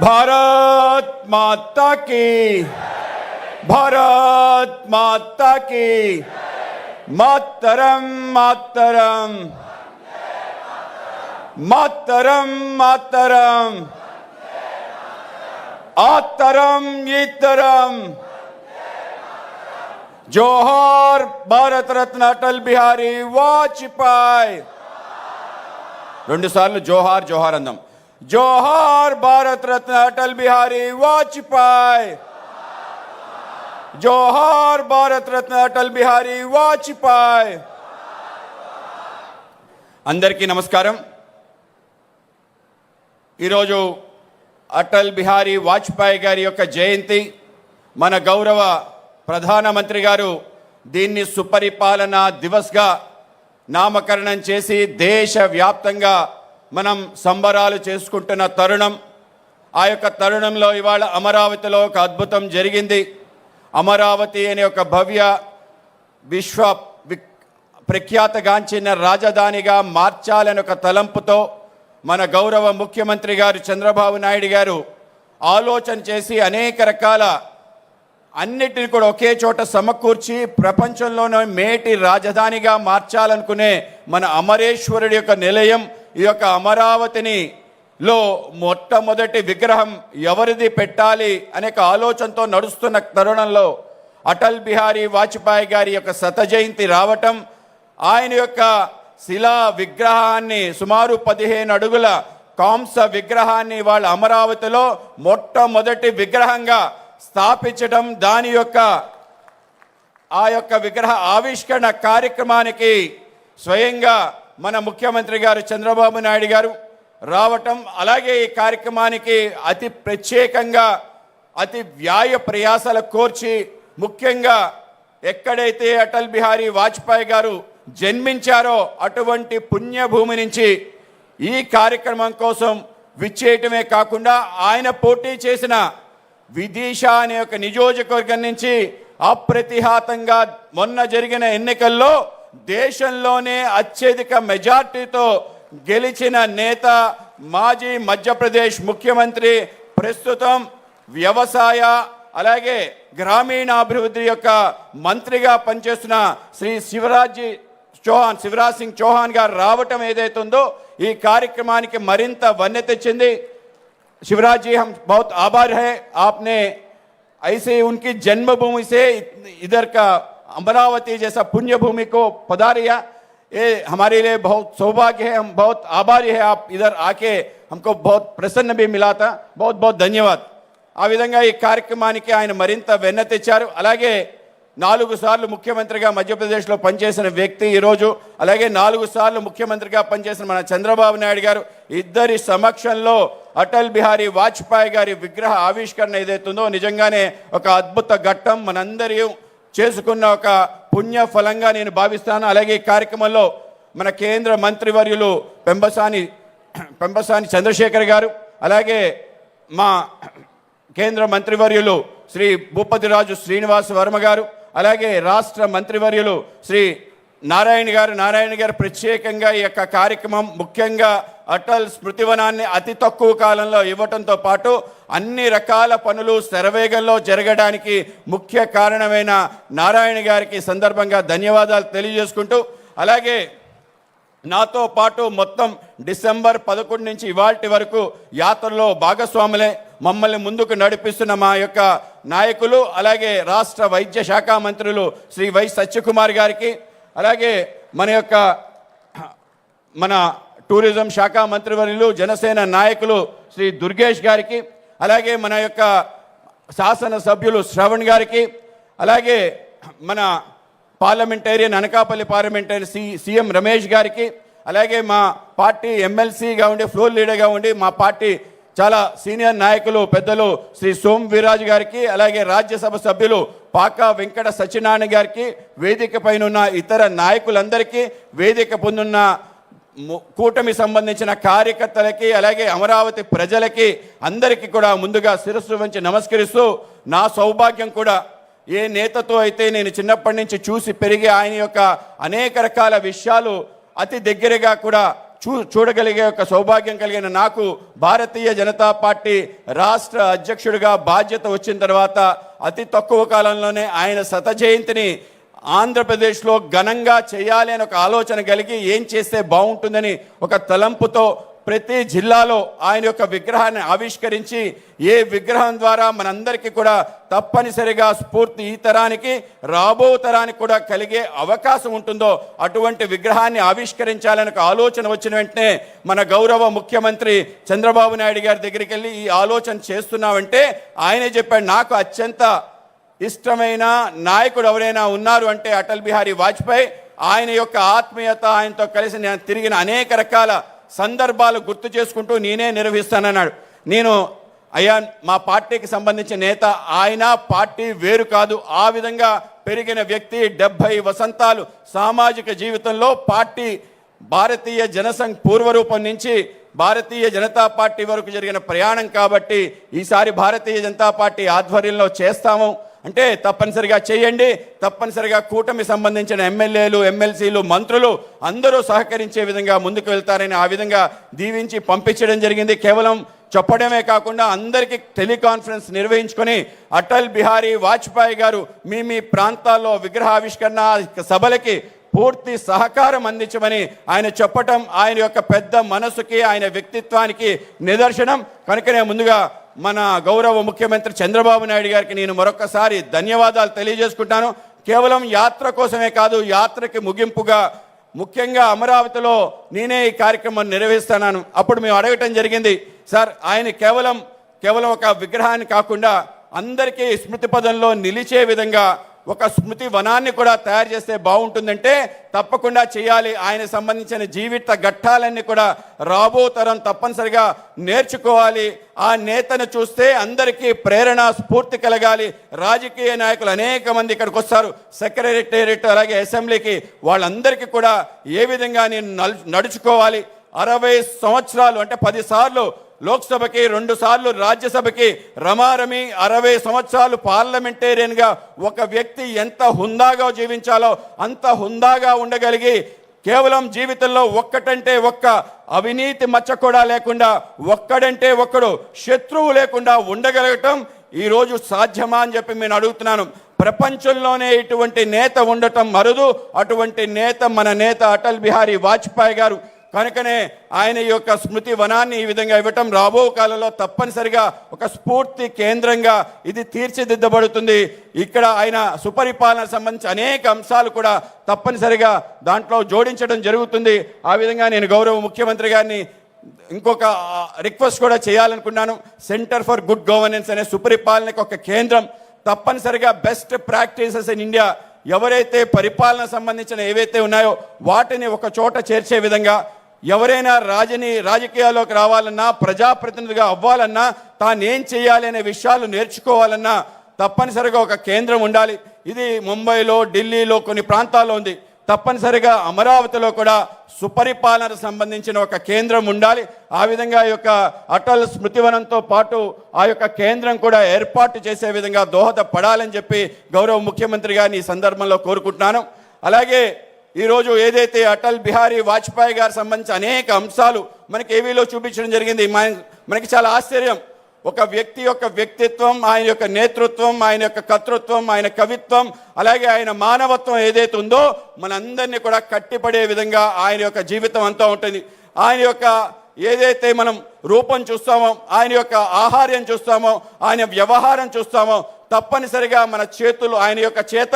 भारत माता की भारत माता की मातरम मातरम मातरम मातरम आतरम इतरम జోహార్ భారత రత్న అటల్ బిహారీ వాజ్పేయి రెండు సార్లు జోహార్ జోహార్ అందాం జోహార్ భారత రత్న అటల్ బిహారీ వాజ్పేయి జోహార్ భారత రత్న అటల్ బిహారీ వాజ్పేయి అందరికీ నమస్కారం. ఈరోజు అటల్ బిహారీ వాజ్పేయి గారి యొక్క జయంతి మన గౌరవ ప్రధానమంత్రి గారు దీన్ని సుపరిపాలన దివస్గా నామకరణం చేసి దేశవ్యాప్తంగా మనం సంబరాలు చేసుకుంటున్న తరుణం. ఆ యొక్క తరుణంలో ఇవాళ అమరావతిలో ఒక అద్భుతం జరిగింది. అమరావతి అనే ఒక భవ్య విశ్వ వి- ప్రఖ్యాతగాంచిన రాజధానిగా మార్చాలని ఒక తలంపుతో మన గౌరవ ముఖ్యమంత్రి గారు చంద్రబాబు నాయుడు గారు ఆలోచన చేసి అనేక రకాల అన్నిటిని కూడా ఒకే చోట సమకూర్చి ప్రపంచంలోనే మేటి రాజధానిగా మార్చాలనుకునే మన అమరేశ్వరుడి యొక్క నిలయం ఈ యొక్క అమరావతిని లో మొట్టమొదటి విగ్రహం ఎవరిది పెట్టాలి అనే ఒక ఆలోచనతో నడుస్తున్న తరుణంలో అటల్ బిహారీ వాజ్పేయి గారి యొక్క శత జయంతి రావటం ఆయన యొక్క శిలా విగ్రహాన్ని సుమారు పదిహేను అడుగుల కాంస విగ్రహాన్ని వాళ్ళ అమరావతిలో మొట్టమొదటి విగ్రహంగా స్థాపించడం దాని యొక్క ఆ యొక్క విగ్రహ ఆవిష్కరణ కార్యక్రమానికి స్వయంగా మన ముఖ్యమంత్రి గారు చంద్రబాబు నాయుడు గారు రావటం అలాగే ఈ కార్యక్రమానికి అతి ప్రత్యేకంగా అతి వ్యాయ ప్రయాసాల కోర్చి ముఖ్యంగా ఎక్కడైతే అటల్ బిహారీ వాజ్పేయి గారు జన్మించారో అటువంటి పుణ్యభూమి నుంచి ఈ కార్యక్రమం కోసం విచ్చేయటమే కాకుండా ఆయన పోటీ చేసిన విదిశ అనే ఒక నియోజకవర్గం నుంచి అప్రతిహాతంగా మొన్న జరిగిన ఎన్నికల్లో దేశంలోనే అత్యధిక మెజార్టీతో గెలిచిన నేత మాజీ మధ్యప్రదేశ్ ముఖ్యమంత్రి ప్రస్తుతం వ్యవసాయ అలాగే గ్రామీణాభివృద్ధి యొక్క మంత్రిగా పనిచేస్తున్న శ్రీ శివరాజ్ చౌహాన్ శివరాజ్ సింగ్ చౌహాన్ గారు రావటం ఏదైతే ఉందో ఈ కార్యక్రమానికి మరింత వన్నె తెచ్చింది शिवराज जी हम बहुत आभार है आपने ऐसे उनकी जन्मभूमि से इधर का अमरावती जैसा पुण्य भूमि को पधारिया ये हमारे लिए बहुत सौभाग्य है हम बहुत आभारी है आप इधर आके हमको बहुत प्रसन्न भी मिला था बहुत बहुत धन्यवाद ఆ విధంగా ఈ కార్యక్రమానికి ఆయన మరింత వెన్న తెచ్చారు అలాగే నాలుగు సార్లు ముఖ్యమంత్రిగా మధ్యప్రదేశ్లో పనిచేసిన వ్యక్తి ఈరోజు అలాగే నాలుగు సార్లు ముఖ్యమంత్రిగా పనిచేసిన మన చంద్రబాబు నాయుడు గారు ఇద్దరి సమక్షంలో అటల్ బిహారీ వాజ్పేయి గారి విగ్రహ ఆవిష్కరణ ఏదైతుందో నిజంగానే ఒక అద్భుత ఘట్టం మనందరి చేసుకున్న ఒక పుణ్య ఫలంగా నేను భావిస్తాను. అలాగే ఈ కార్యక్రమంలో మన కేంద్ర మంత్రివర్యులు పెంబసాని పెంబసాని చంద్రశేఖర్ గారు అలాగే మా కేంద్ర మంత్రివర్యులు శ్రీ భూపతిరాజు శ్రీనివాస వర్మ గారు అలాగే రాష్ట్ర మంత్రివర్యులు శ్రీ నారాయణ గారు నారాయణ గారు ప్రత్యేకంగా ఈ యొక్క కార్యక్రమం ముఖ్యంగా అటల్ స్మృతివనాన్ని అతి తక్కువ కాలంలో ఇవ్వటంతో పాటు అన్ని రకాల పనులు శరవేగంలో జరగడానికి ముఖ్య కారణమైన నారాయణ గారికి సందర్భంగా ధన్యవాదాలు తెలియజేసుకుంటూ అలాగే నాతో పాటు మొత్తం డిసెంబర్ పదకొండు నుంచి ఇవాటి వరకు యాత్రలో భాగస్వాములే మమ్మల్ని ముందుకు నడిపిస్తున్న మా యొక్క నాయకులు అలాగే రాష్ట్ర వైద్య శాఖ మంత్రులు శ్రీ వై సత్యకుమార్ గారికి అలాగే మన యొక్క మన టూరిజం శాఖ మంత్రివర్యులు జనసేన నాయకులు శ్రీ దుర్గేష్ గారికి అలాగే మన యొక్క శాసన సభ్యులు శ్రవణ్ గారికి అలాగే మన parliamentarian Anakapalli parliamentarian C CM Ramesh గారికి అలాగే మా పార్టీ ఎమ్మెల్సీగా ఉండి ఫ్లోర్ లీడర్గా ఉండి మా పార్టీ చాలా సీనియర్ నాయకులు పెద్దలు శ్రీ సోమ్ వీరాజు గారికి అలాగే రాజ్యసభ సభ్యులు పాకా వెంకట సత్యనారాయణ గారికి వేదిక పైన ఇతర నాయకులందరికీ వేదిక పొందున్న కూటమి సంబంధించిన కార్యకర్తలకి అలాగే అమరావతి ప్రజలకి అందరికీ కూడా ముందుగా శిరస్సు వంచి నమస్కరిస్తూ నా సౌభాగ్యం కూడా ఏ నేతతో అయితే నేను చిన్నప్పటి నుంచి చూసి పెరిగి ఆయన యొక్క అనేక రకాల విషయాలు అతి దగ్గరగా కూడా చూ చూడగలిగే ఒక సౌభాగ్యం కలిగిన నాకు భారతీయ జనతా పార్టీ రాష్ట్ర అధ్యక్షుడిగా బాధ్యత వచ్చిన తర్వాత అతి తక్కువ కాలంలోనే ఆయన శత జయంతిని ఆంధ్రప్రదేశ్లో ఘనంగా చేయాలి అని ఒక ఆలోచన కలిగి ఏం చేస్తే బాగుంటుందని ఒక తలంపుతో ప్రతి జిల్లాలో ఆయన యొక్క విగ్రహాన్ని ఆవిష్కరించి ఏ విగ్రహం ద్వారా మనందరికీ కూడా తప్పనిసరిగా స్ఫూర్తి ఈ తరానికి రాబో తరానికి కూడా కలిగే అవకాశం ఉంటుందో అటువంటి విగ్రహాన్ని ఆవిష్కరించాలని ఒక ఆలోచన వచ్చిన వెంటనే మన గౌరవ ముఖ్యమంత్రి చంద్రబాబు నాయుడు గారి దగ్గరికి వెళ్ళి ఈ ఆలోచన చేస్తున్నామంటే ఆయనే చెప్పాడు నాకు అత్యంత ఇష్టమైన నాయకుడు ఎవరైనా ఉన్నారు అంటే అటల్ బిహారీ వాజ్పేయి. ఆయన యొక్క ఆత్మీయత ఆయనతో కలిసి నేను తిరిగిన అనేక రకాల సందర్భాలు గుర్తు చేసుకుంటూ నేనే నిర్వహిస్తానన్నాడు. నేను అయ్యా మా పార్టీకి సంబంధించిన నేత ఆయన పార్టీ వేరు కాదు. ఆ విధంగా పెరిగిన వ్యక్తి డెబ్భై వసంతాలు సామాజిక జీవితంలో పార్టీ భారతీయ జనసంఘ్ పూర్వరూపం నుంచి భారతీయ జనతా పార్టీ వరకు జరిగిన ప్రయాణం కాబట్టి ఈసారి భారతీయ జనతా పార్టీ ఆధ్వర్యంలో చేస్తాము. అంటే తప్పనిసరిగా చేయండి. తప్పనిసరిగా కూటమి సంబంధించిన ఎమ్మెల్యేలు ఎమ్మెల్సీలు మంత్రులు అందరూ సహకరించే విధంగా ముందుకు వెళ్తారని ఆ విధంగా దీవించి పంపించడం జరిగింది. కేవలం చెప్పడమే కాకుండా అందరికీ టెలికాన్ఫరెన్స్ నిర్వహించుకొని అటల్ బిహారీ వాజ్పేయి గారు మీ మీ ప్రాంతాల్లో విగ్రహావిష్కరణ సభలకి పూర్తి సహకారం అందించమని ఆయన చెప్పటం ఆయన యొక్క పెద్ద మనసుకి ఆయన వ్యక్తిత్వానికి నిదర్శనం. కనుకనే ముందుగా మన గౌరవ ముఖ్యమంత్రి చంద్రబాబు నాయుడు గారికి నేను మరొకసారి ధన్యవాదాలు తెలియజేసుకుంటాను. కేవలం యాత్ర కోసమే కాదు యాత్రకి ముగింపుగా ముఖ్యంగా అమరావతిలో నేనే ఈ కార్యక్రమం నిర్వహిస్తున్నాను. అప్పుడు మేము అడగటం జరిగింది సార్ ఆయన కేవలం కేవలం ఒక విగ్రహాన్ని కాకుండా అందరికీ స్మృతి పదంలో నిలిచే విధంగా ఒక స్మృతి వనాన్ని కూడా తయారు చేస్తే బాగుంటుందంటే తప్పకుండా చేయాలి. ఆయన సంబంధించిన జీవిత ఘట్టాలన్నీ కూడా రాబో తరం తప్పనిసరిగా నేర్చుకోవాలి. ఆ నేతను చూస్తే అందరికీ ప్రేరణ స్ఫూర్తి కలగాలి. రాజకీయ నాయకులు అనేక మంది ఇక్కడికి వస్తారు. సెక్రటేరియట్ అలాగే అసెంబ్లీకి వాళ్ళందరికీ కూడా ఏ విధంగా నేను నల్- నడుచుకోవాలి. అరవై సంవత్సరాలు అంటే పదిసార్లు లోక్సభకి రెండు సార్లు రాజ్యసభకి రమారమి అరవై సంవత్సరాలు పార్లమెంటేరియన్గా ఒక వ్యక్తి ఎంత హుందాగా జీవించాలో అంత హుందాగా ఉండగలిగి కేవలం జీవితంలో ఒక్కటంటే ఒక్క అవినీతి మచ్చ కూడా లేకుండా ఒక్కడంటే ఒక్కడు శత్రువు లేకుండా ఉండగలగటం ఈరోజు సాధ్యమా అని చెప్పి నేను అడుగుతున్నాను. ప్రపంచంలోనే ఇటువంటి నేత ఉండటం మరుదు. అటువంటి నేత మన నేత అటల్ బిహారీ వాజ్పేయి గారు కనుకనే ఆయన ఈ యొక్క స్మృతి వనాన్ని ఈ విధంగా ఇవ్వటం రాబో కాలంలో తప్పనిసరిగా ఒక స్ఫూర్తి కేంద్రంగా ఇది తీర్చిదిద్దబడుతుంది. ఇక్కడ ఆయన సుపరిపాలన సంబంధించి అనేక అంశాలు కూడా తప్పనిసరిగా దాంట్లో జోడించడం జరుగుతుంది. ఆ విధంగా నేను గౌరవ ముఖ్యమంత్రి గారిని ఇంకొక రిక్వెస్ట్ కూడా చేయాలనుకున్నాను. సెంటర్ ఫర్ గుడ్ గవర్నెన్స్ అనే సుపరిపాలనకు ఒక కేంద్రం. తప్పనిసరిగా బెస్ట్ ప్రాక్టీసెస్ ఇన్ ఇండియా. ఎవరైతే పరిపాలన సంబంధించిన ఏవైతే ఉన్నాయో వాటిని ఒక చోట చేర్చే విధంగా ఎవరైనా రాజని రాజకీయాల్లోకి రావాలన్నా ప్రజాప్రతినిధిగా అవ్వాలన్నా తాను ఏం చేయాలి అనే విషయాలు నేర్చుకోవాలన్నా తప్పనిసరిగా ఒక కేంద్రం ఉండాలి. ఇది ముంబైలో ఢిల్లీలో కొన్ని ప్రాంతాల్లో ఉంది. తప్పనిసరిగా అమరావతిలో కూడా సుపరిపాలనకు సంబంధించిన ఒక కేంద్రం ఉండాలి. ఆ విధంగా ఈ యొక్క అటల్ స్మృతివనంతో పాటు ఆ యొక్క కేంద్రం కూడా ఏర్పాటు చేసే విధంగా దోహదపడాలని చెప్పి గౌరవ ముఖ్యమంత్రి గారిని ఈ సందర్భంలో కోరుకుంటున్నాను. అలాగే ఈరోజు ఏదైతే అటల్ బిహారీ వాజ్పేయి గారు సంబంధించి అనేక అంశాలు మనకి ఏవీలో చూపించడం జరిగింది మనకి చాలా ఆశ్చర్యం. ఒక వ్యక్తి యొక్క వ్యక్తిత్వం ఆయన యొక్క నేతృత్వం ఆయన యొక్క కర్తృత్వం ఆయన కవిత్వం అలాగే ఆయన మానవత్వం ఏదైతే ఉందో మనందరినీ కూడా కట్టిపడే విధంగా ఆయన యొక్క జీవితం అంతా ఉంటుంది. ఆయన యొక్క ఏదైతే మనం రూపం చూస్తామో ఆయన యొక్క ఆహార్యం చూస్తామో ఆయన వ్యవహారం చూస్తామో తప్పనిసరిగా మన చేతులు ఆయన యొక్క చేత